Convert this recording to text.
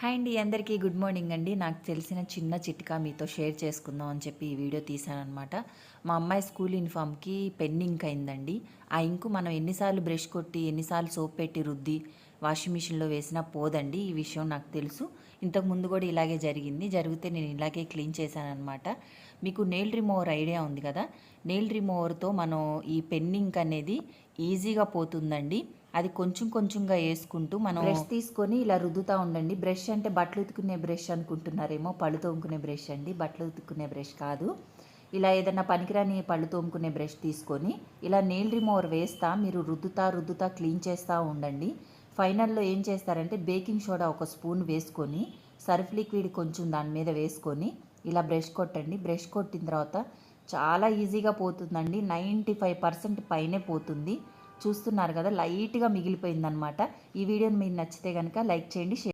Hi అండి అందరికీ good morning అండి. నాకు తెలిసిన చిన్న చిట్కా మీతో షేర్ చేసుకుందాం అని చెప్పి ఈ వీడియో తీశానమాట మా అమ్మాయి స్కూల్ యూనిఫామ్కి పెన్ ఇంక్ అయిందండి. ఆ ఇంకు మనం ఎన్నిసార్లు బ్రష్ కొట్టి ఎన్నిసార్లు సోప్ పెట్టి రుద్ది వాషింగ్ మిషన్లో వేసినా పోదండి ఈ విషయం నాకు తెలుసు. ఇంతకు ముందు కూడా ఇలాగే జరిగింది. జరిగితే నేను ఇలాగే క్లీన్ చేశానమాట మీకు నెయిల్ రిమూవర్ ఐడియా ఉంది కదా? నెయిల్ రిమూవర్తో మనం ఈ పెన్నింగ్ అనేది ఈజీగా పోతుందండి. అది కొంచెం కొంచెంగా వేసుకుంటూ మనం బ్రష్ తీసుకొని ఇలా రుద్దుతూ ఉండండి. బ్రష్ అంటే బట్టలు ఉతుకునే బ్రష్ అనుకుంటున్నారేమో పళ్ళు తోముకునే బ్రష్ అండి. బట్టలు ఉతుక్కునే బ్రష్ కాదు. ఇలా ఏదైనా పనికిరాని పళ్ళు తోముకునే బ్రష్ తీసుకొని ఇలా నెయిల్ రిమూవర్ వేస్తా మీరు రుద్దుతా రుద్దుతా క్లీన్ చేస్తూ ఉండండి. ఫైనల్లో ఏం చేస్తారంటే బేకింగ్ సోడా ఒక స్పూన్ వేసుకొని సర్ఫ్ లిక్విడ్ కొంచెం దాని మీద వేసుకొని ఇలా బ్రష్ కొట్టండి. బ్రష్ కొట్టిన తర్వాత చాలా ఈజీగా పోతుందండి. నైంటీ ఫైవ్ పర్సెంట్ పైనే పోతుంది. చూస్తున్నారు కదా లైట్గా మిగిలిపోయిందనమాట ఈ వీడియోని మీకు నచ్చితే కనుక లైక్ చేయండి షేర్